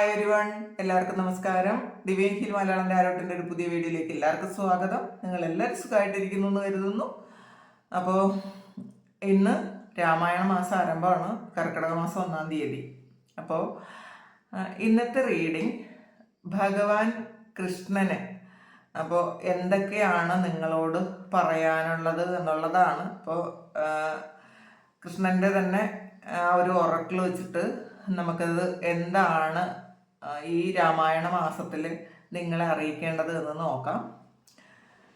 Hi everyone എല്ലാവർക്കും നമസ്കാരം. ദിവ്യൻ hill Malayalam ആരോട്ടിന്റെ ഒരു പുതിയ വീഡിയോയിലേക്ക് എല്ലാവർക്കും സ്വാഗതം. നിങ്ങൾ എല്ലാവരും സുഖമായിട്ടിരിക്കുന്നു എന്ന് കരുതുന്നു. അപ്പോൾ ഇന്ന് രാമായണ മാസം ആരംഭമാണ്. കർക്കിടക മാസം ഒന്നാം തീയതി. അപ്പോൾ ഇന്നത്തെ റീഡിങ് ഭഗവാൻ കൃഷ്ണനെ. അപ്പോൾ എന്തൊക്കെയാണ് നിങ്ങളോട് പറയാനുള്ളത് എന്നുള്ളതാണ്. അപ്പോൾ കൃഷ്ണന്റെ തന്നെ ആ ഒരു ഉറക്കിൽ വെച്ചിട്ട് നമുക്കത് എന്താണ് ഈ രാമായണ മാസത്തിൽ നിങ്ങളെ അറിയിക്കേണ്ടത് എന്ന് നോക്കാം.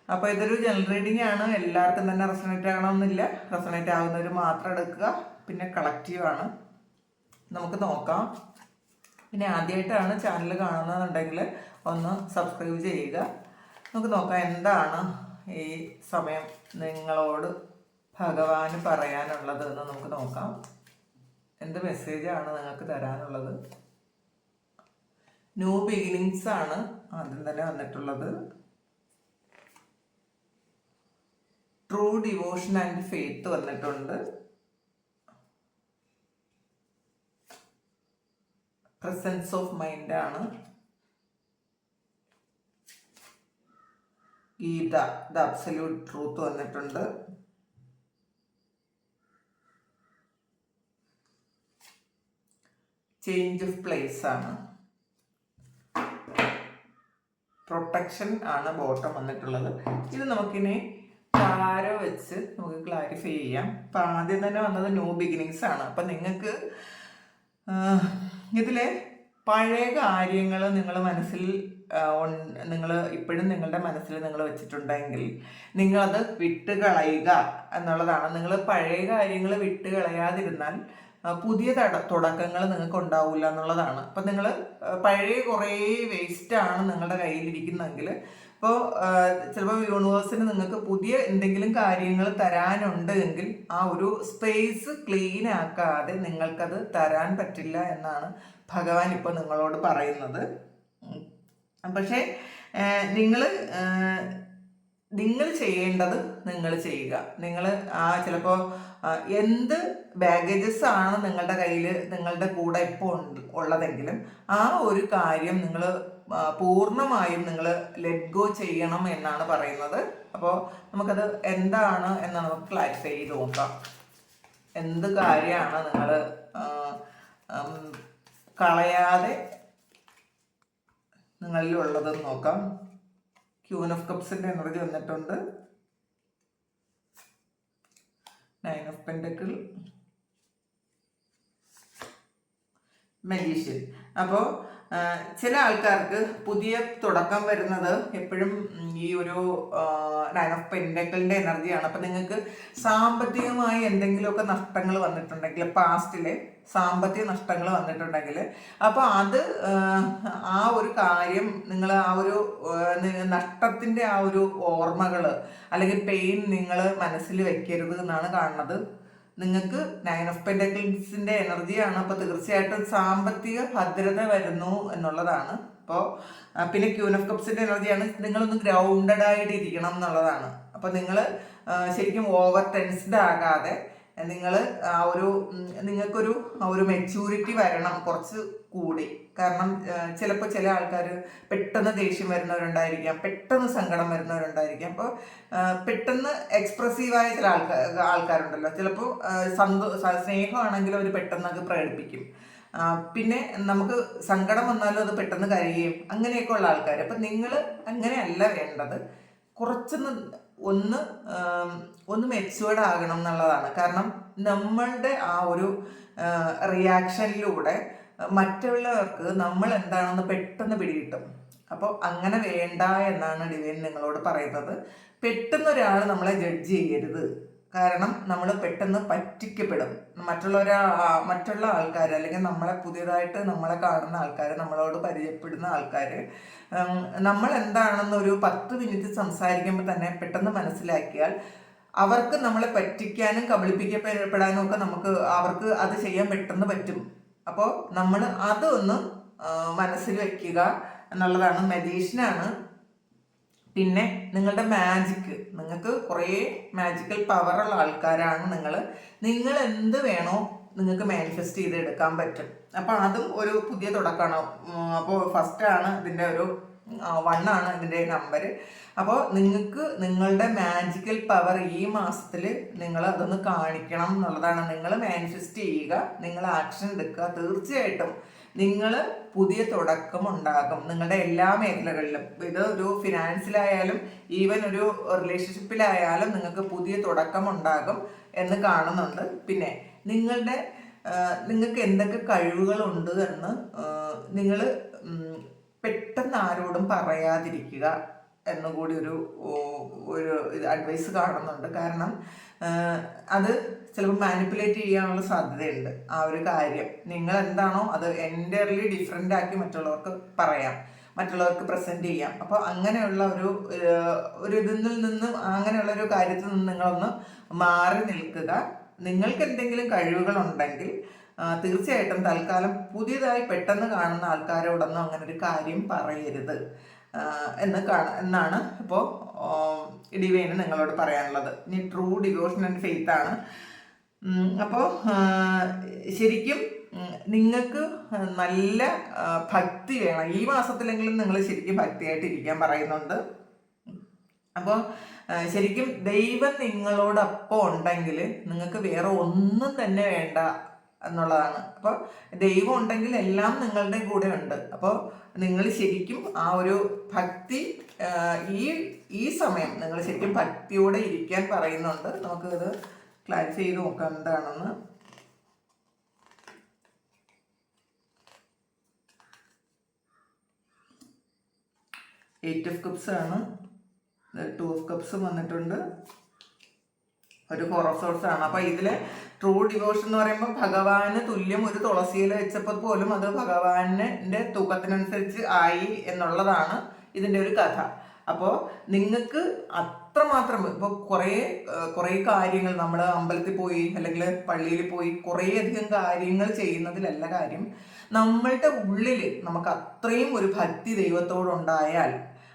അപ്പോൾ ഇതൊരു ജനറൽ റീഡിംഗ് ആണ്. എല്ലാവർക്കും തന്നെ റെസണേറ്റ് ആകണമെന്നില്ല. റെസണേറ്റ് ആകുന്നവർ മാത്രം എടുക്കുക. പിന്നെ കളക്റ്റീവ് ആണ്. നമുക്ക് നോക്കാം. പിന്നെ ആദ്യമായിട്ടാണ് ചാനൽ കാണുന്നതെന്നുണ്ടെങ്കിൽ ഒന്ന് സബ്സ്ക്രൈബ് ചെയ്യുക. നമുക്ക് നോക്കാം എന്താണ് ഈ സമയം നിങ്ങളോട് ഭഗവാന് പറയാനുള്ളത് എന്ന് നമുക്ക് നോക്കാം. എന്ത് മെസ്സേജാണ് നിങ്ങൾക്ക് തരാനുള്ളത്? ന്യൂ ബിഗിനിങ്സ് ആണ് ആദ്യം തന്നെ വന്നിട്ടുള്ളത്. ട്രൂ ഡിവോഷൻ ആൻഡ് ഫെയ്ത്ത് വന്നിട്ടുണ്ട്. പ്രസൻസ് ഓഫ് മൈൻഡ് ആണ്. ഗീത ദ അബ്സല്യൂട്ട് ട്രൂത്ത് വന്നിട്ടുണ്ട്. ചേഞ്ച് ഓഫ് പ്ലേസ് ആണ്. പ്രൊട്ടക്ഷൻ ആണ് ബോട്ടം വന്നിട്ടുള്ളത്. ഇത് നമുക്കിനി താര വെച്ച് നമുക്ക് ക്ലാരിഫൈ ചെയ്യാം. അപ്പം ആദ്യം തന്നെ വന്നത് ന്യൂ ബിഗിനിങ്സ് ആണ്. അപ്പം നിങ്ങൾക്ക് ഇതിലെ പഴയ കാര്യങ്ങൾ നിങ്ങൾ മനസ്സിൽ നിങ്ങൾ ഇപ്പോഴും നിങ്ങളുടെ മനസ്സിൽ നിങ്ങൾ വെച്ചിട്ടുണ്ടെങ്കിൽ നിങ്ങളത് വിട്ടുകളയുക എന്നുള്ളതാണ്. നിങ്ങൾ പഴയ കാര്യങ്ങൾ വിട്ടുകളയാതിരുന്നാൽ പുതിയ തട തുടക്കങ്ങൾ നിങ്ങൾക്ക് ഉണ്ടാവില്ല എന്നുള്ളതാണ്. അപ്പം നിങ്ങൾ പഴയ കുറേ വേസ്റ്റ് ആണ് നിങ്ങളുടെ കയ്യിലിരിക്കുന്നതെങ്കിൽ ഇപ്പോൾ ചിലപ്പോൾ യൂണിവേഴ്സിന് നിങ്ങൾക്ക് പുതിയ എന്തെങ്കിലും കാര്യങ്ങൾ തരാനുണ്ട് എങ്കിൽ ആ ഒരു സ്പേസ് ക്ലീൻ ആക്കാതെ നിങ്ങൾക്കത് തരാൻ പറ്റില്ല എന്നാണ് ഭഗവാൻ ഇപ്പോൾ നിങ്ങളോട് പറയുന്നത്. പക്ഷേ നിങ്ങൾ നിങ്ങൾ ചെയ്യേണ്ടത് നിങ്ങൾ ചെയ്യുക. നിങ്ങൾ ആ ചിലപ്പോൾ എന്ത് ബാഗേജസ് ആണ് നിങ്ങളുടെ കയ്യിൽ നിങ്ങളുടെ കൂടെ ഇപ്പോൾ ഉണ്ട് ഉള്ളതെങ്കിലും ആ ഒരു കാര്യം നിങ്ങൾ പൂർണമായും നിങ്ങൾ ലെറ്റ് ഗോ ചെയ്യണം എന്നാണ് പറയുന്നത്. അപ്പോൾ നമുക്കത് എന്താണ് എന്ന് നമുക്ക് ക്ലാരിഫൈ ചെയ്ത് നോക്കാം. എന്ത് കാര്യമാണ് നിങ്ങൾ കളയാതെ നിങ്ങളിൽ ഉള്ളതെന്ന് നോക്കാം ക്യൂൻ ഓഫ് കപ്സിന്റെ എനർജി വന്നിട്ടുണ്ട്. നയൻ ഓഫ് പെൻഡക്കിൾ മെലീഷ്യൻ അപ്പോൾ ചില ആൾക്കാർക്ക് പുതിയ തുടക്കം വരുന്നത് എപ്പോഴും ഈ ഒരു നയൻ ഓഫ് പെൻഡക്കിളിന്റെ എനർജിയാണ്. അപ്പം നിങ്ങൾക്ക് സാമ്പത്തികമായി എന്തെങ്കിലുമൊക്കെ നഷ്ടങ്ങൾ വന്നിട്ടുണ്ടെങ്കിൽ പാസ്റ്റിലെ സാമ്പത്തിക നഷ്ടങ്ങൾ വന്നിട്ടുണ്ടെങ്കിൽ അപ്പോൾ അത് ആ, ആ ഒരു കാര്യം നിങ്ങൾ ആ ഒരു നഷ്ടത്തിന്റെ ആ ഒരു ഓർമ്മകൾ അല്ലെങ്കിൽ പെയിൻ നിങ്ങൾ മനസ്സിൽ വെക്കരുത് എന്നാണ് കാണുന്നത്. നിങ്ങൾക്ക് നയൻ ഓഫ് പെൻഡക്കിൾസിന്റെ എനർജിയാണ് അപ്പോൾ തീർച്ചയായിട്ടും സാമ്പത്തിക ഭദ്രത വരുന്നു എന്നുള്ളതാണ്. അപ്പോൾ പിന്നെ ക്യൂൻ ഓഫ് കപ്സിന്റെ എനർജിയാണ് നിങ്ങളൊന്ന് ഗ്രൗണ്ടഡ് ആയിട്ട് ഇരിക്കണം എന്നുള്ളതാണ്. അപ്പോൾ നിങ്ങൾ ശരിക്കും ഓവർ ടെൻസ്ഡ് ആകാതെ നിങ്ങൾ ആ ഒരു നിങ്ങൾക്കൊരു ഒരു മെച്യൂരിറ്റി വരണം. കുറച്ച് കൂടി. കാരണം ചിലപ്പോൾ ചില ആൾക്കാർ പെട്ടെന്ന് ദേഷ്യം വരുന്നവരുണ്ടായിരിക്കാം പെട്ടെന്ന് സങ്കടം വരുന്നവരുണ്ടായിരിക്കാം. അപ്പോൾ പെട്ടെന്ന് എക്സ്പ്രസീവായ ചില ആൾക്കാർ ആൾക്കാരുണ്ടല്ലോ. ചിലപ്പോൾ സന്തോ സ്നേഹമാണെങ്കിൽ അവർ പെട്ടെന്ന് അത് പ്രകടിപ്പിക്കും. പിന്നെ നമുക്ക് സങ്കടം വന്നാലും അത് പെട്ടെന്ന് കരയുകയും അങ്ങനെയൊക്കെ ഉള്ള ആൾക്കാർ അപ്പം നിങ്ങൾ അങ്ങനെയല്ല വേണ്ടത്. കുറച്ചൊന്ന് ഒന്ന് ഒന്ന് മെച്ചുവേർഡ് ആകണം എന്നുള്ളതാണ്. കാരണം നമ്മളുടെ ആ ഒരു റിയാക്ഷനിലൂടെ മറ്റുള്ളവർക്ക് നമ്മൾ എന്താണെന്ന് പെട്ടെന്ന് പിടികിട്ടും. അപ്പോൾ അങ്ങനെ വേണ്ട എന്നാണ് ഡിവൈൻ നിങ്ങളോട് പറയുന്നത്. പെട്ടെന്ന് ഒരാൾ നമ്മളെ ജഡ്ജ് ചെയ്യരുത്. കാരണം നമ്മൾ പെട്ടെന്ന് പറ്റിക്കപ്പെടും. മറ്റുള്ളവരാ മറ്റുള്ള ആൾക്കാർ അല്ലെങ്കിൽ നമ്മളെ പുതിയതായിട്ട് നമ്മളെ കാണുന്ന ആൾക്കാർ നമ്മളോട് പരിചയപ്പെടുന്ന ആൾക്കാർ നമ്മൾ എന്താണെന്ന് ഒരു പത്ത് മിനിറ്റ് സംസാരിക്കുമ്പോൾ തന്നെ പെട്ടെന്ന് മനസ്സിലാക്കിയാൽ അവർക്ക് നമ്മളെ പറ്റിക്കാനും കബളിപ്പിക്കപ്പെടാനും ഒക്കെ നമുക്ക് അവർക്ക് അത് ചെയ്യാൻ പെട്ടെന്ന് പറ്റും. അപ്പോൾ നമ്മൾ അതൊന്ന് മനസ്സിൽ വെക്കുക എന്നുള്ളതാണ് മെഡീഷനാണ് പിന്നെ നിങ്ങളുടെ മാജിക്ക് നിങ്ങൾക്ക് കുറേ മാജിക്കൽ പവറുള്ള ആൾക്കാരാണ് നിങ്ങൾ നിങ്ങൾ എന്ത് വേണോ നിങ്ങൾക്ക് മാനിഫെസ്റ്റ് ചെയ്തെടുക്കാൻ പറ്റും. അപ്പോൾ അതും ഒരു പുതിയ തുടക്കമാണ്. അപ്പോൾ ഫസ്റ്റാണ് ഇതിന്റെ ഒരു വണ്ണാണ് ഇതിന്റെ നമ്പർ അപ്പോൾ നിങ്ങൾക്ക് നിങ്ങളുടെ മാജിക്കൽ പവർ ഈ മാസത്തിൽ നിങ്ങൾ അതൊന്ന് കാണിക്കണം എന്നുള്ളതാണ്. നിങ്ങൾ മാനിഫെസ്റ്റ് ചെയ്യുക നിങ്ങൾ ആക്ഷൻ എടുക്കുക. തീർച്ചയായിട്ടും നിങ്ങൾ പുതിയ തുടക്കം ഉണ്ടാകും നിങ്ങളുടെ എല്ലാ മേഖലകളിലും. ഇത് ഒരു ഫിനാൻസിലായാലും ഈവൻ ഒരു റിലേഷൻഷിപ്പിലായാലും നിങ്ങൾക്ക് പുതിയ തുടക്കം ഉണ്ടാകും എന്ന് കാണുന്നുണ്ട്. പിന്നെ നിങ്ങളുടെ നിങ്ങൾക്ക് എന്തൊക്കെ കഴിവുകളുണ്ട് എന്ന് നിങ്ങൾ പെട്ടെന്ന് ആരോടും പറയാതിരിക്കുക എന്നുകൂടി ഒരു ഒരു അഡ്വൈസ് കാണുന്നുണ്ട്. കാരണം അത് ചിലപ്പോൾ മാനിപ്പുലേറ്റ് ചെയ്യാനുള്ള സാധ്യതയുണ്ട്. ആ ഒരു കാര്യം. നിങ്ങൾ എന്താണോ അത് എന്റയർലി ഡിഫറെന്റ് ആക്കി മറ്റുള്ളവർക്ക് പറയാം. മറ്റുള്ളവർക്ക് പ്രസന്റ് ചെയ്യാം. അപ്പോൾ അങ്ങനെയുള്ള ഒരു ഒരു ഇതിൽ നിന്ന് അങ്ങനെയുള്ള ഒരു കാര്യത്തിൽ നിന്ന് നിങ്ങളൊന്ന് മാറി നിൽക്കുക. നിങ്ങൾക്ക് എന്തെങ്കിലും കഴിവുകളുണ്ടെങ്കിൽ തീർച്ചയായിട്ടും തൽക്കാലം പുതിയതായി പെട്ടെന്ന് കാണുന്ന ആൾക്കാരോടൊന്നും അങ്ങനെ ഒരു കാര്യം പറയരുത്. എന്ന് കാണ എന്നാണ് ഇപ്പോൾ ഡിവൈന് നിങ്ങളോട് പറയാനുള്ളത്. ഇനി ട്രൂ ഡിവോഷൻ ആൻഡ് ഫെയ്ത്ത് ആണ്. അപ്പോൾ ശരിക്കും നിങ്ങൾക്ക് നല്ല ഭക്തി വേണം. ഈ മാസത്തിലെങ്കിലും നിങ്ങൾ ശരിക്കും ഭക്തിയായിട്ട് ഇരിക്കാൻ പറയുന്നുണ്ട്. അപ്പോൾ ശരിക്കും ദൈവം നിങ്ങളോടൊപ്പം ഉണ്ടെങ്കിൽ നിങ്ങൾക്ക് വേറെ ഒന്നും തന്നെ വേണ്ട എന്നുള്ളതാണ്. അപ്പോൾ ദൈവം ഉണ്ടെങ്കിൽ എല്ലാം നിങ്ങളുടെ കൂടെ ഉണ്ട്. അപ്പോൾ നിങ്ങൾ ശരിക്കും ആ ഒരു ഭക്തി ഈ ഈ സമയം നിങ്ങൾ ശരിക്കും ഭക്തിയോടെ ഇരിക്കാൻ പറയുന്നുണ്ട്. നമുക്കിത് ക്ലാരിഫൈ ചെയ്ത് നോക്കാം എന്താണെന്ന്. എയ്റ്റ് ഓഫ് കപ്സ് ആണ്. ടു ഓഫ് കപ്സ് വന്നിട്ടുണ്ട്. ഒരു ഹൊറർ ആണ്. അപ്പൊ ഇതിൽ ട്രൂ ഡിവോഷൻ എന്ന് പറയുമ്പോൾ ഭഗവാന് തുല്യം ഒരു തുളസിയില വെച്ചപ്പോൾ പോലും അത് ഭഗവാന്റെ തൂക്കത്തിനനുസരിച്ച് ആയി എന്നുള്ളതാണ് ഇതിന്റെ ഒരു കഥ. അപ്പോൾ നിങ്ങൾക്ക് അത്രമാത്രം ഇപ്പോൾ കുറേ കുറേ കാര്യങ്ങൾ നമ്മൾ അമ്പലത്തിൽ പോയി അല്ലെങ്കിൽ പള്ളിയിൽ പോയി കുറേ അധികം കാര്യങ്ങൾ ചെയ്യുന്നതിലല്ല കാര്യം. നമ്മളുടെ ഉള്ളിൽ നമുക്ക് അത്രയും ഒരു ഭക്തി ദൈവത്തോടുണ്ടായാൽ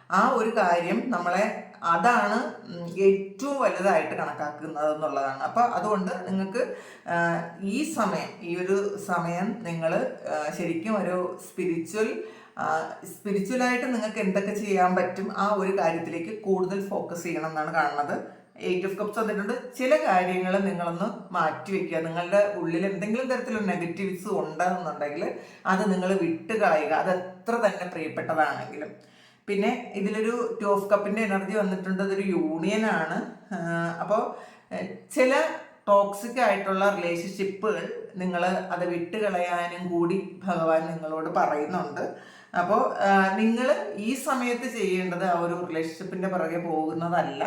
ആ ഒരു കാര്യം നമ്മളെ അതാണ് ഏറ്റവും വലുതായിട്ട് കണക്കാക്കുന്നത് എന്നുള്ളതാണ് അപ്പോൾ അതുകൊണ്ട് നിങ്ങൾക്ക് ഈ സമയം ഈ ഒരു സമയം നിങ്ങൾ ശരിക്കും ഒരു സ്പിരിച്വൽ സ്പിരിച്വലായിട്ട് നിങ്ങൾക്ക് എന്തൊക്കെ ചെയ്യാൻ പറ്റും ആ ഒരു കാര്യത്തിലേക്ക് കൂടുതൽ ഫോക്കസ് ചെയ്യണം എന്നാണ് കാണുന്നത്. എയ്റ്റ് ഓഫ് കപ്സ് വന്നിട്ടുണ്ട്. ചില കാര്യങ്ങൾ നിങ്ങളൊന്ന് മാറ്റി വെക്കുക. നിങ്ങളുടെ ഉള്ളിൽ എന്തെങ്കിലും തരത്തിലുള്ള നെഗറ്റീവ്സ് ഉണ്ടെന്നുണ്ടെങ്കിൽ അത് നിങ്ങൾ വിട്ടുകളയുക അത് എത്ര തന്നെ പ്രിയപ്പെട്ടതാണെങ്കിലും. പിന്നെ ഇതിലൊരു ടു ഓഫ് കപ്പിന്റെ എനർജി വന്നിട്ടുണ്ട്. അതൊരു യൂണിയനാണ് അപ്പോൾ ചില ടോക്സിക് ആയിട്ടുള്ള റിലേഷൻഷിപ്പുകൾ നിങ്ങൾ അത് വിട്ടുകളയാനും കൂടി ഭഗവാൻ നിങ്ങളോട് പറയുന്നുണ്ട്. അപ്പോൾ നിങ്ങൾ ഈ സമയത്ത് ചെയ്യേണ്ടത് ആ ഒരു റിലേഷൻഷിപ്പിന്റെ പുറകെ പോകുന്നതല്ല.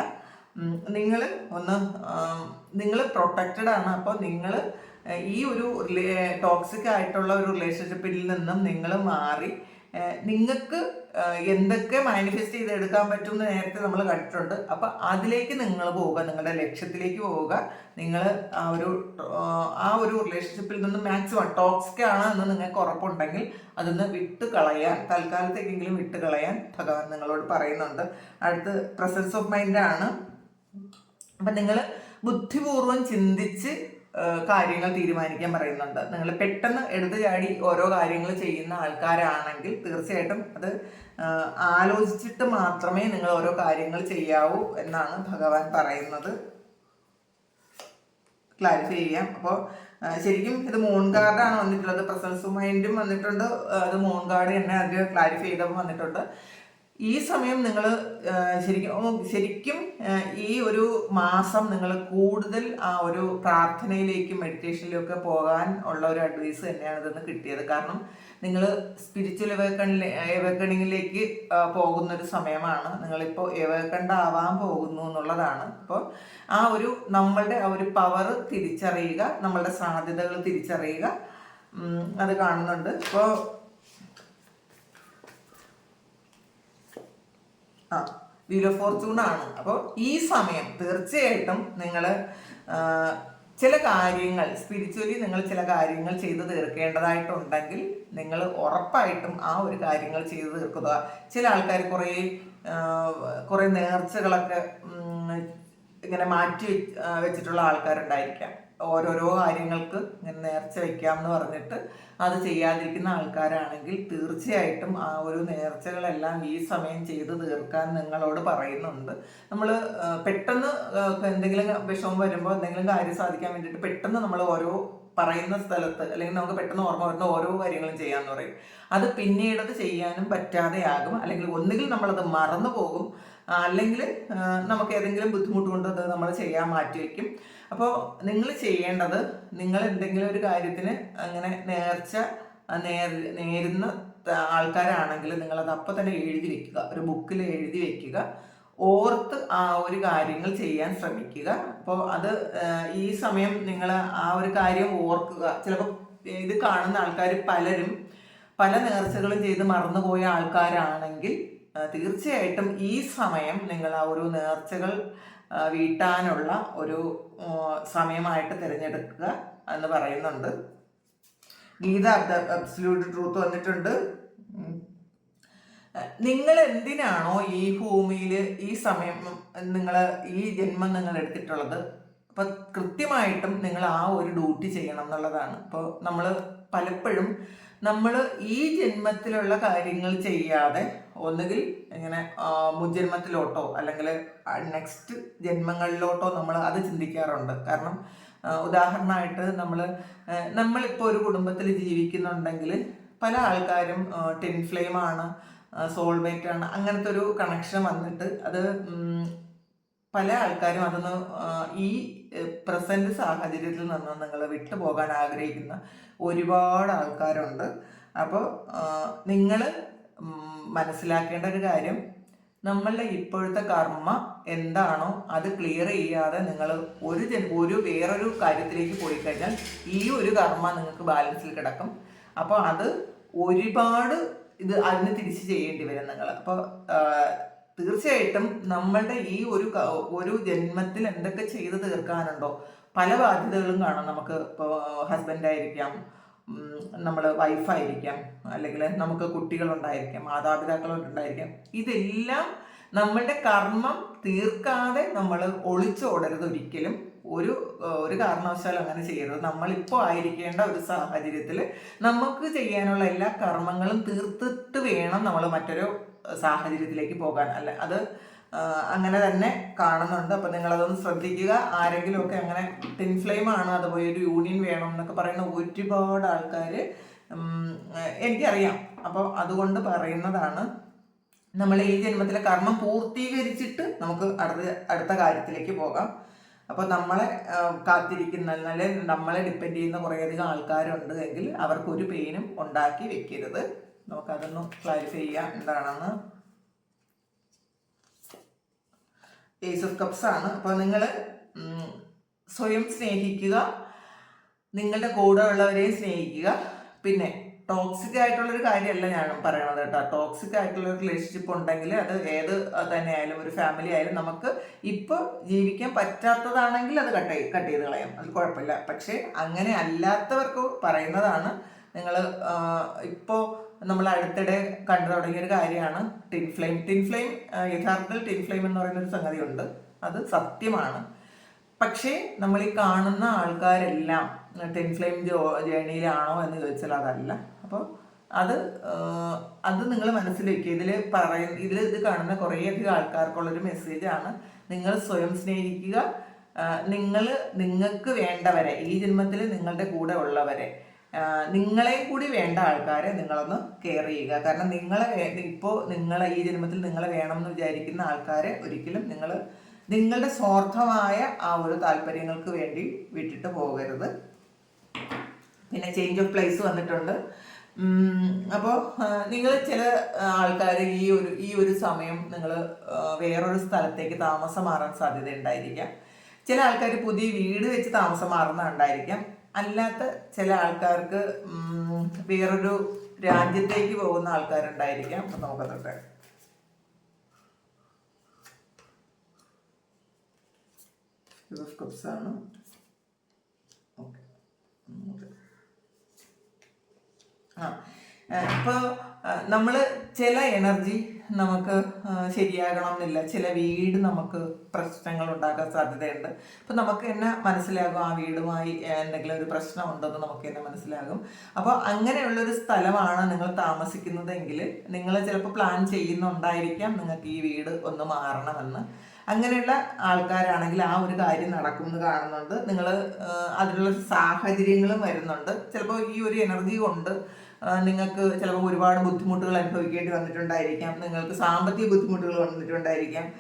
നിങ്ങൾ ഒന്ന് നിങ്ങൾ പ്രൊട്ടക്റ്റഡ് ആണ്. അപ്പോൾ നിങ്ങൾ ഈ ഒരു ടോക്സിക് ആയിട്ടുള്ള ഒരു റിലേഷൻഷിപ്പിൽ നിന്നും നിങ്ങൾ മാറി നിങ്ങൾക്ക് എന്തൊക്കെ മാനിഫെസ്റ്റ് ചെയ്തെടുക്കാൻ പറ്റും എന്ന് നേരത്തെ നമ്മൾ കണ്ടിട്ടുണ്ട്. അപ്പം അതിലേക്ക് നിങ്ങൾ പോവുക നിങ്ങളുടെ ലക്ഷ്യത്തിലേക്ക് പോവുക. നിങ്ങൾ ആ ഒരു ആ ഒരു റിലേഷൻഷിപ്പിൽ നിന്ന് മാക്സിമം ടോക്സിക് ആണ് എന്ന് നിങ്ങൾക്ക് ഉറപ്പുണ്ടെങ്കിൽ അതൊന്ന് വിട്ട് കളയാൻ തൽക്കാലത്തേക്കെങ്കിലും വിട്ട് കളയാൻ ഭഗവാൻ നിങ്ങളോട് പറയുന്നുണ്ട്. അടുത്ത് പ്രസൻസ് ഓഫ് മൈൻഡ് ആണ്. അപ്പം നിങ്ങൾ ബുദ്ധിപൂർവം ചിന്തിച്ച് കാര്യങ്ങൾ തീരുമാനിക്കാൻ പറയുന്നുണ്ട്. നിങ്ങൾ പെട്ടെന്ന് എടുത്തു ചാടി ഓരോ കാര്യങ്ങൾ ചെയ്യുന്ന ആൾക്കാരാണെങ്കിൽ തീർച്ചയായിട്ടും അത് ആലോചിച്ചിട്ട് മാത്രമേ നിങ്ങൾ ഓരോ കാര്യങ്ങൾ ചെയ്യാവൂ എന്നാണ് ഭഗവാൻ പറയുന്നത്. ക്ലാരിഫൈ ചെയ്യാം. അപ്പോൾ ശരിക്കും ഇത് മൂൺ കാർഡാണ് വന്നിട്ടുള്ളത്. പ്രസൻസ് മൈൻഡും വന്നിട്ടുണ്ട്. അത് മൂൺ കാർഡ് തന്നെ അത് ക്ലാരിഫൈ ചെയ്തപ്പോൾ വന്നിട്ടുണ്ട്. ഈ സമയം നിങ്ങൾ ശരിക്കും ശരിക്കും ഈ ഒരു മാസം നിങ്ങൾ കൂടുതൽ ആ ഒരു പ്രാർത്ഥനയിലേക്കും മെഡിറ്റേഷനിലേക്കും ഒക്കെ പോകാൻ ഉള്ള ഒരു അഡ്വൈസ് തന്നെയാണ് ഇതെന്ന് കിട്ടിയത്. കാരണം നിങ്ങൾ സ്പിരിച്വൽ എവേക്കണിലെ എവേക്കണിങ്ങിലേക്ക് പോകുന്ന ഒരു സമയമാണ്. നിങ്ങളിപ്പോൾ എവേക്കണ്ട ആവാൻ പോകുന്നു എന്നുള്ളതാണ്. അപ്പോൾ ആ ഒരു നമ്മളുടെ ആ ഒരു പവർ തിരിച്ചറിയുക നമ്മളുടെ സാധ്യതകൾ തിരിച്ചറിയുക അത് കാണുന്നുണ്ട്. ഇപ്പോൾ ആ വീൽ ഓഫ് ഫോർച്യൂൺ ആണ്. അപ്പോൾ ഈ സമയം തീർച്ചയായിട്ടും നിങ്ങൾ ചില കാര്യങ്ങൾ സ്പിരിച്വലി നിങ്ങൾ ചില കാര്യങ്ങൾ ചെയ്തു തീർക്കേണ്ടതായിട്ടുണ്ടെങ്കിൽ നിങ്ങൾ ഉറപ്പായിട്ടും ആ ഒരു കാര്യങ്ങൾ ചെയ്തു തീർക്കുക. ചില ആൾക്കാർ കുറേ കുറേ നേർച്ചകളൊക്കെ ഇങ്ങനെ മാറ്റി വെച്ചിട്ടുള്ള ആൾക്കാരുണ്ടായിരിക്കാം. ഓരോരോ കാര്യങ്ങൾക്ക് ഇങ്ങനെ നേർച്ച വെക്കാം എന്ന് പറഞ്ഞിട്ട് അത് ചെയ്യാതിരിക്കുന്ന ആൾക്കാരാണെങ്കിൽ തീർച്ചയായിട്ടും ആ ഒരു നേർച്ചകളെല്ലാം ഈ സമയം ചെയ്ത് തീർക്കാൻ നിങ്ങളോട് പറയുന്നുണ്ട്. നമ്മൾ പെട്ടെന്ന് എന്തെങ്കിലും വിഷമം വരുമ്പോൾ എന്തെങ്കിലും കാര്യം സാധിക്കാൻ വേണ്ടിയിട്ട് പെട്ടെന്ന് നമ്മൾ ഓരോ പറയുന്ന സ്ഥലത്ത് അല്ലെങ്കിൽ നമുക്ക് പെട്ടെന്ന് ഓർമ്മ വരുന്ന ഓരോ കാര്യങ്ങളും ചെയ്യാന്ന് പറയും. അത് പിന്നീട് അത് ചെയ്യാനും പറ്റാതെയാകും. അല്ലെങ്കിൽ ഒന്നുകിൽ നമ്മളത് മറന്നു പോകും അല്ലെങ്കിൽ നമുക്ക് ഏതെങ്കിലും ബുദ്ധിമുട്ട് കൊണ്ട് അത് നമ്മൾ ചെയ്യാൻ മാറ്റി വയ്ക്കും അപ്പോൾ നിങ്ങൾ ചെയ്യേണ്ടത് നിങ്ങൾ എന്തെങ്കിലും ഒരു കാര്യത്തിന് അങ്ങനെ നേർച്ച നേരുന്ന ആൾക്കാരാണെങ്കിൽ നിങ്ങളത് അപ്പം തന്നെ എഴുതി വെക്കുക. ഒരു ബുക്കിൽ എഴുതി വെക്കുക. ഓർത്ത് ആ ഒരു കാര്യങ്ങൾ ചെയ്യാൻ ശ്രമിക്കുക. അപ്പോൾ അത് ഈ സമയം നിങ്ങൾ ആ ഒരു കാര്യം ഓർക്കുക. ചിലപ്പോൾ ഇത് കാണുന്ന ആൾക്കാർ പലരും പല നേർച്ചകളും ചെയ്ത് മറന്നുപോയ ആൾക്കാരാണെങ്കിൽ തീർച്ചയായിട്ടും ഈ സമയം നിങ്ങൾ ആ ഒരു നേർച്ചകൾ വീട്ടാനുള്ള ഒരു സമയമായിട്ട് തിരഞ്ഞെടുക്കുക എന്ന് പറയുന്നുണ്ട്. ഗീത അബ്സല്യൂട്ട് ട്രൂത്ത് വന്നിട്ടുണ്ട്. നിങ്ങൾ എന്തിനാണോ ഈ ഭൂമിയിൽ ഈ സമയം നിങ്ങൾ ഈ ജന്മം നിങ്ങൾ എടുത്തിട്ടുള്ളത്? അപ്പൊ കൃത്യമായിട്ടും നിങ്ങൾ ആ ഒരു ഡ്യൂട്ടി ചെയ്യണം എന്നുള്ളതാണ്. ഇപ്പോൾ നമ്മൾ പലപ്പോഴും നമ്മൾ ഈ ജന്മത്തിലുള്ള കാര്യങ്ങൾ ചെയ്യാതെ ഒന്നുകിൽ ഇങ്ങനെ മുജന്മത്തിലോട്ടോ അല്ലെങ്കിൽ നെക്സ്റ്റ് ജന്മങ്ങളിലോട്ടോ നമ്മൾ അത് ചിന്തിക്കാറുണ്ട്. കാരണം ഉദാഹരണമായിട്ട് നമ്മൾ നമ്മളിപ്പോൾ ഒരു കുടുംബത്തിൽ ജീവിക്കുന്നുണ്ടെങ്കിൽ പല ആൾക്കാരും ടെൻ ഫ്ലെയിം ആണ് സോൾമേറ്റ് ആണ് അങ്ങനത്തെ ഒരു കണക്ഷൻ വന്നിട്ട് അത് പല ആൾക്കാരും അതൊന്ന് ഈ പ്രസന്റ് സാഹചര്യത്തിൽ നിന്ന് നിങ്ങൾ വിട്ടുപോകാൻ ആഗ്രഹിക്കുന്ന ഒരുപാട് ആൾക്കാരുണ്ട്. അപ്പോൾ നിങ്ങൾ മനസ്സിലാക്കേണ്ട ഒരു കാര്യം നമ്മളുടെ ഇപ്പോഴത്തെ കർമ്മ എന്താണോ അത് ക്ലിയർ ചെയ്യാതെ നിങ്ങൾ ഒരു ഒരു വേറൊരു കാര്യത്തിലേക്ക് പോയി കഴിഞ്ഞാൽ ഈ ഒരു കർമ്മ നിങ്ങൾക്ക് ബാലൻസിൽ കിടക്കും. അപ്പോൾ അത് ഒരുപാട് ഇത് അതിന് തിരിച്ച് ചെയ്യേണ്ടി വരും നിങ്ങൾ. അപ്പോൾ തീർച്ചയായിട്ടും നമ്മളുടെ ഈ ഒരു ഒരു ജന്മത്തിൽ എന്തൊക്കെ ചെയ്ത് തീർക്കാനുണ്ടോ പല ബാധ്യതകളും കാണാം നമുക്ക്. ഇപ്പോൾ ഹസ്ബൻഡായിരിക്കാം നമ്മൾ വൈഫായിരിക്കാം അല്ലെങ്കിൽ നമുക്ക് കുട്ടികളുണ്ടായിരിക്കാം മാതാപിതാക്കളുണ്ടായിരിക്കാം. ഇതെല്ലാം നമ്മളുടെ കർമ്മം തീർക്കാതെ നമ്മൾ ഒളിച്ചോടരുത് ഒരിക്കലും. ഒരു ഒരു കാരണവശാലും അങ്ങനെ ചെയ്യരുത്. നമ്മളിപ്പോൾ ആയിരിക്കേണ്ട ഒരു സാഹചര്യത്തിൽ നമുക്ക് ചെയ്യാനുള്ള എല്ലാ കർമ്മങ്ങളും തീർത്തിട്ട് വേണം നമ്മൾ മറ്റൊരു സാഹചര്യത്തിലേക്ക് പോകാൻ. അല്ല അത് അങ്ങനെ തന്നെ കാണുന്നുണ്ട്. അപ്പം നിങ്ങളതൊന്ന് ശ്രദ്ധിക്കുക. ആരെങ്കിലുമൊക്കെ അങ്ങനെ ടിൻ ഫ്ലെയിം ആണ് അതുപോലെ ഒരു യൂണിയൻ വേണം എന്നൊക്കെ പറയുന്ന ഒരുപാട് ആൾക്കാർ എനിക്കറിയാം. അപ്പോൾ അതുകൊണ്ട് പറയുന്നതാണ്. നമ്മൾ ഈ ജന്മത്തിലെ കർമ്മം പൂർത്തീകരിച്ചിട്ട് നമുക്ക് അടുത്ത അടുത്ത കാര്യത്തിലേക്ക് പോകാം. അപ്പോൾ നമ്മളെ കാത്തിരിക്കുന്ന നല്ല നമ്മളെ ഡിപ്പെൻഡ് ചെയ്യുന്ന കുറേയധികം ആൾക്കാരുണ്ട് എങ്കിൽ അവർക്കൊരു പെയിനും ഉണ്ടാക്കി വെക്കരുത്. നമുക്കതൊന്ന് ക്ലാരിഫൈ ചെയ്യാം. എന്താണെന്ന് ഏസ് ഓഫ് കപ്സ് ആണ്. അപ്പോൾ നിങ്ങൾ സ്വയം സ്നേഹിക്കുക നിങ്ങളുടെ കൂടെ ഉള്ളവരെയും സ്നേഹിക്കുക. പിന്നെ ടോക്സിക് ആയിട്ടുള്ള ഒരു കാര്യമല്ല ഞാൻ പറയണത് കേട്ടോ. ടോക്സിക് ആയിട്ടുള്ള റിലേഷൻഷിപ്പ് ഉണ്ടെങ്കിൽ അത് ഏത് തന്നെ ആയാലും ഒരു ഫാമിലി ആയാലും നമുക്ക് ഇപ്പോൾ ജീവിക്കാൻ പറ്റാത്തതാണെങ്കിൽ അത് കട്ട് കട്ട് ചെയ്ത് കളയാം. അത് കുഴപ്പമില്ല. പക്ഷേ അങ്ങനെ അല്ലാത്തവർക്ക് പറയുന്നതാണ് നിങ്ങൾ ഇപ്പോൾ നമ്മൾ അടുത്തിടെ കണ്ടു തുടങ്ങിയ ഒരു കാര്യമാണ്. ടിൻ ഫ്ലെയിം ടിൻ ഫ്ലെയിം യഥാർത്ഥത്തിൽ ടിൻ ഫ്ലെയിം എന്ന് പറയുന്ന ഒരു സംഗതിയുണ്ട്. അത് സത്യമാണ്. പക്ഷേ നമ്മൾ ഈ കാണുന്ന ആൾക്കാരെല്ലാം ടെൻ ഫ്ലെയിം ജോ ജേണിയിലാണോ എന്ന് ചോദിച്ചാൽ അതല്ല. അപ്പോൾ അത് അത് നിങ്ങൾ മനസ്സിൽ വെക്കുക ഇതിൽ പറയുന്ന ഇതിൽ ഇത് കാണുന്ന കുറേയധികം ആൾക്കാർക്കുള്ളൊരു മെസ്സേജാണ്. നിങ്ങൾ സ്വയം സ്നേഹിക്കുക. നിങ്ങൾ നിങ്ങൾക്ക് വേണ്ടവരെ ഈ ജന്മത്തിൽ നിങ്ങളുടെ കൂടെ ഉള്ളവരെ നിങ്ങളെയും കൂടി വേണ്ട ആൾക്കാരെ നിങ്ങളൊന്ന് കെയർ ചെയ്യുക. കാരണം നിങ്ങളെ ഇപ്പോൾ നിങ്ങളെ ഈ ജന്മത്തിൽ നിങ്ങളെ വേണമെന്ന് വിചാരിക്കുന്ന ആൾക്കാരെ ഒരിക്കലും നിങ്ങൾ നിങ്ങളുടെ സ്വാർത്ഥമായ ആ ഒരു താല്പര്യങ്ങൾക്ക് വേണ്ടി വിട്ടിട്ട് പോകരുത്. പിന്നെ ചേഞ്ച് ഓഫ് പ്ലേസ് വന്നിട്ടുണ്ട്. അപ്പോൾ നിങ്ങൾ ചില ആൾക്കാർ ഈ ഒരു ഈ ഒരു സമയം നിങ്ങൾ വേറൊരു സ്ഥലത്തേക്ക് താമസം മാറാൻ സാധ്യത ഉണ്ടായിരിക്കാം ചില ആൾക്കാർ പുതിയ വീട് വെച്ച് താമസം മാറുന്നുണ്ടായിരിക്കാം അല്ലാത്ത ചില ആൾക്കാർക്ക് വേറൊരു രാജ്യത്തേക്ക് പോകുന്ന ആൾക്കാരുണ്ടായിരിക്കാം. അപ്പം നമുക്കതൊക്കെ ഓഫ് കപ്സ് ആ. ഇപ്പോൾ നമ്മൾ ചില എനർജി നമുക്ക് ശരിയാകണം എന്നില്ല ചില വീട് നമുക്ക് പ്രശ്നങ്ങൾ ഉണ്ടാക്കാൻ സാധ്യതയുണ്ട്. അപ്പം നമുക്ക് തന്നെ മനസ്സിലാകും ആ വീടുമായി എന്തെങ്കിലും ഒരു പ്രശ്നം ഉണ്ടെന്ന് നമുക്ക് തന്നെ മനസ്സിലാകും. അപ്പോൾ അങ്ങനെയുള്ളൊരു സ്ഥലമാണ് നിങ്ങൾ താമസിക്കുന്നതെങ്കിൽ നിങ്ങൾ ചിലപ്പോൾ പ്ലാൻ ചെയ്യുന്നുണ്ടായിരിക്കാം നിങ്ങൾക്ക് ഈ വീട് ഒന്ന് മാറണമെന്ന്. അങ്ങനെയുള്ള ആൾക്കാരാണെങ്കിൽ ആ ഒരു കാര്യം നടക്കുമെന്ന് കാണുന്നുണ്ട് നിങ്ങൾ അതിനുള്ള സാഹചര്യങ്ങളും വരുന്നുണ്ട്. ചിലപ്പോൾ ഈ ഒരു എനർജി കൊണ്ട് നിങ്ങൾക്ക് ചിലപ്പോൾ ഒരുപാട് ബുദ്ധിമുട്ടുകൾ അനുഭവിക്കേണ്ടി വന്നിട്ടുണ്ടായിരിക്കാം. നിങ്ങൾക്ക് സാമ്പത്തിക ബുദ്ധിമുട്ടുകൾ വന്നിട്ടുണ്ടായിരിക്കാം.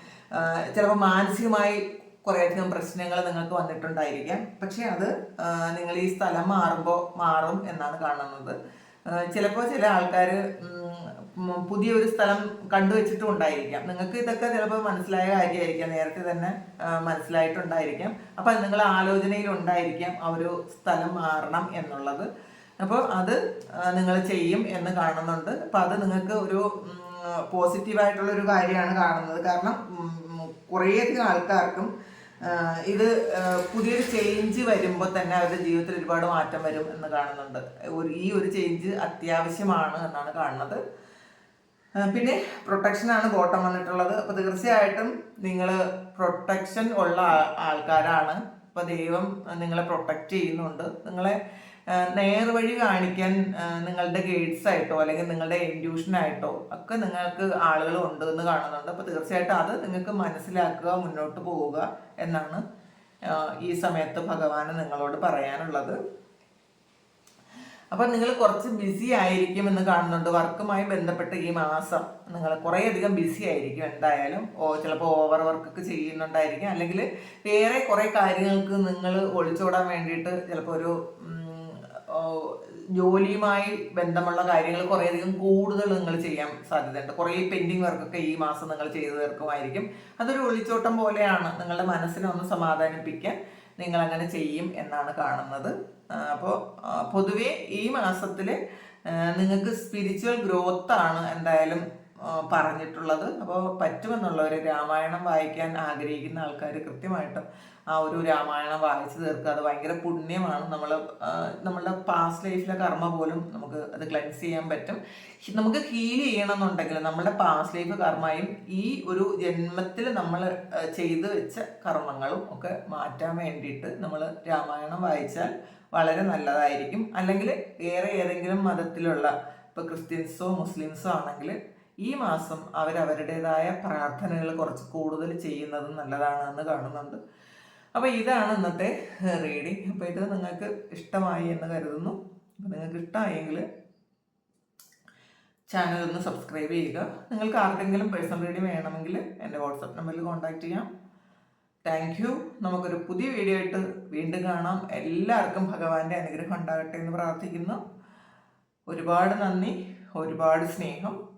ചിലപ്പോൾ മാനസികമായി കുറേയധികം പ്രശ്നങ്ങൾ നിങ്ങൾക്ക് വന്നിട്ടുണ്ടായിരിക്കാം. പക്ഷേ അത് നിങ്ങൾ ഈ സ്ഥലം മാറുമ്പോൾ മാറും എന്നാണ് കാണുന്നത്. ചിലപ്പോൾ ചില ആൾക്കാർ പുതിയൊരു സ്ഥലം കണ്ടുവച്ചിട്ടും ഉണ്ടായിരിക്കാം നിങ്ങൾക്ക് ഇതൊക്കെ ചിലപ്പോൾ മനസ്സിലായ കാര്യമായിരിക്കാം നേരത്തെ തന്നെ മനസ്സിലായിട്ടുണ്ടായിരിക്കാം. അപ്പം നിങ്ങൾ ആലോചനയിൽ ഉണ്ടായിരിക്കാം ആ ഒരു സ്ഥലം മാറണം എന്നുള്ളത്. അപ്പോൾ അത് നിങ്ങൾ ചെയ്യും എന്ന് കാണുന്നുണ്ട്. അപ്പം അത് നിങ്ങൾക്ക് ഒരു പോസിറ്റീവായിട്ടുള്ള ഒരു കാര്യമാണ് കാണുന്നത്. കാരണം കുറേയധികം ആൾക്കാർക്കും ഇത് പുതിയൊരു ചേഞ്ച് വരുമ്പോൾ തന്നെ അവരുടെ ജീവിതത്തിൽ ഒരുപാട് മാറ്റം വരും എന്ന് കാണുന്നുണ്ട്. ഒരു ഈ ഒരു ചേഞ്ച് അത്യാവശ്യമാണ് എന്നാണ് കാണുന്നത്. പിന്നെ പ്രൊട്ടക്ഷനാണ് ബോട്ടം വന്നിട്ടുള്ളത്. അപ്പോൾ തീർച്ചയായിട്ടും നിങ്ങൾ പ്രൊട്ടക്ഷൻ ഉള്ള ആൾക്കാരാണ്. അപ്പോൾ ദൈവം നിങ്ങളെ പ്രൊട്ടക്റ്റ് ചെയ്യുന്നുണ്ട്. നിങ്ങളെ നേർവഴി കാണിക്കാൻ നിങ്ങളുടെ ഗൈഡ്സ് ആയിട്ടോ അല്ലെങ്കിൽ നിങ്ങളുടെ ഇൻഡ്യൂഷനായിട്ടോ ഒക്കെ നിങ്ങൾക്ക് ആളുകൾ ഉണ്ട് എന്ന് കാണുന്നുണ്ട്. അപ്പോൾ തീർച്ചയായിട്ടും അത് നിങ്ങൾക്ക് മനസ്സിലാക്കുക മുന്നോട്ട് പോവുക എന്നാണ് ഈ സമയത്ത് ഭഗവാന് നിങ്ങളോട് പറയാനുള്ളത്. അപ്പം നിങ്ങൾ കുറച്ച് ബിസി ആയിരിക്കും എന്ന് കാണുന്നുണ്ട്. വർക്കുമായി ബന്ധപ്പെട്ട് ഈ മാസം നിങ്ങൾ കുറേയധികം ബിസി ആയിരിക്കും എന്തായാലും. ഓ ചിലപ്പോൾ ഓവർ വർക്കൊക്കെ ചെയ്യുന്നുണ്ടായിരിക്കും. അല്ലെങ്കിൽ വേറെ കുറേ കാര്യങ്ങൾക്ക് നിങ്ങൾ ഒളിച്ചോടാൻ വേണ്ടിയിട്ട് ചിലപ്പോൾ ഒരു ജോലിയുമായി ബന്ധമുള്ള കാര്യങ്ങൾ കുറേയധികം കൂടുതൽ നിങ്ങൾ ചെയ്യാൻ സാധ്യതയുണ്ട്. കുറേ പെൻഡിങ് വർക്കൊക്കെ ഈ മാസം നിങ്ങൾ ചെയ്തു തീർക്കുമായിരിക്കും. അതൊരു ഒളിച്ചോട്ടം പോലെയാണ് നിങ്ങളുടെ മനസ്സിനെ ഒന്ന് സമാധാനിപ്പിക്കാൻ. നിങ്ങൾ അങ്ങനെ ചെയ്യും എന്നാണ് കാണുന്നത്. അപ്പോൾ പൊതുവേ ഈ മാസത്തിൽ നിങ്ങൾക്ക് സ്പിരിച്വൽ ഗ്രോത്ത് ആണ് എന്തായാലും പറഞ്ഞിട്ടുള്ളത്. അപ്പോൾ പറ്റുമെന്നുള്ളവർ രാമായണം വായിക്കാൻ ആഗ്രഹിക്കുന്ന ആൾക്കാർ കൃത്യമായിട്ടും ആ ഒരു രാമായണം വായിച്ചു തീർക്കുക. അത് ഭയങ്കര പുണ്യമാണ്. നമ്മൾ നമ്മളുടെ പാസ്റ്റ് ലൈഫിലെ കർമ്മ പോലും നമുക്ക് അത് ക്ലെൻസ് ചെയ്യാൻ പറ്റും. നമുക്ക് ഹീൽ ചെയ്യണമെന്നുണ്ടെങ്കിൽ നമ്മുടെ പാസ്റ്റ് ലൈഫ് കർമ്മയും ഈ ഒരു ജന്മത്തിൽ നമ്മൾ ചെയ്തു വെച്ച കർമ്മങ്ങളും ഒക്കെ മാറ്റാൻ വേണ്ടിയിട്ട് നമ്മൾ രാമായണം വായിച്ചാൽ വളരെ നല്ലതായിരിക്കും. അല്ലെങ്കിൽ വേറെ ഏതെങ്കിലും മതത്തിലുള്ള ഇപ്പോൾ ക്രിസ്ത്യൻസോ മുസ്ലിംസോ ആണെങ്കിൽ ഈ മാസം അവരവരുടേതായ പ്രാർത്ഥനകൾ കുറച്ച് കൂടുതൽ ചെയ്യുന്നത് നല്ലതാണെന്ന് കാണുന്നുണ്ട്. അപ്പോൾ ഇതാണ് ഇന്നത്തെ റീഡിങ് അപ്പോൾ ഇത് നിങ്ങൾക്ക് ഇഷ്ടമായി എന്ന് കരുതുന്നു. നിങ്ങൾക്ക് ഇഷ്ടമായെങ്കിൽ ചാനൽ ഒന്ന് സബ്സ്ക്രൈബ് ചെയ്യുക. നിങ്ങൾക്ക് ആർക്കെങ്കിലും പേഴ്സണൽ റീഡിങ് വേണമെങ്കിൽ എന്റെ വാട്സപ്പ് നമ്പറിൽ കോൺടാക്റ്റ് ചെയ്യാം. താങ്ക് യു നമുക്കൊരു പുതിയ വീഡിയോ ആയിട്ട് വീണ്ടും കാണാം. എല്ലാവർക്കും ഭഗവാന്റെ അനുഗ്രഹം ഉണ്ടാകട്ടെ എന്ന് പ്രാർത്ഥിക്കുന്നു. ഒരുപാട് നന്ദി. ഒരുപാട് സ്നേഹം.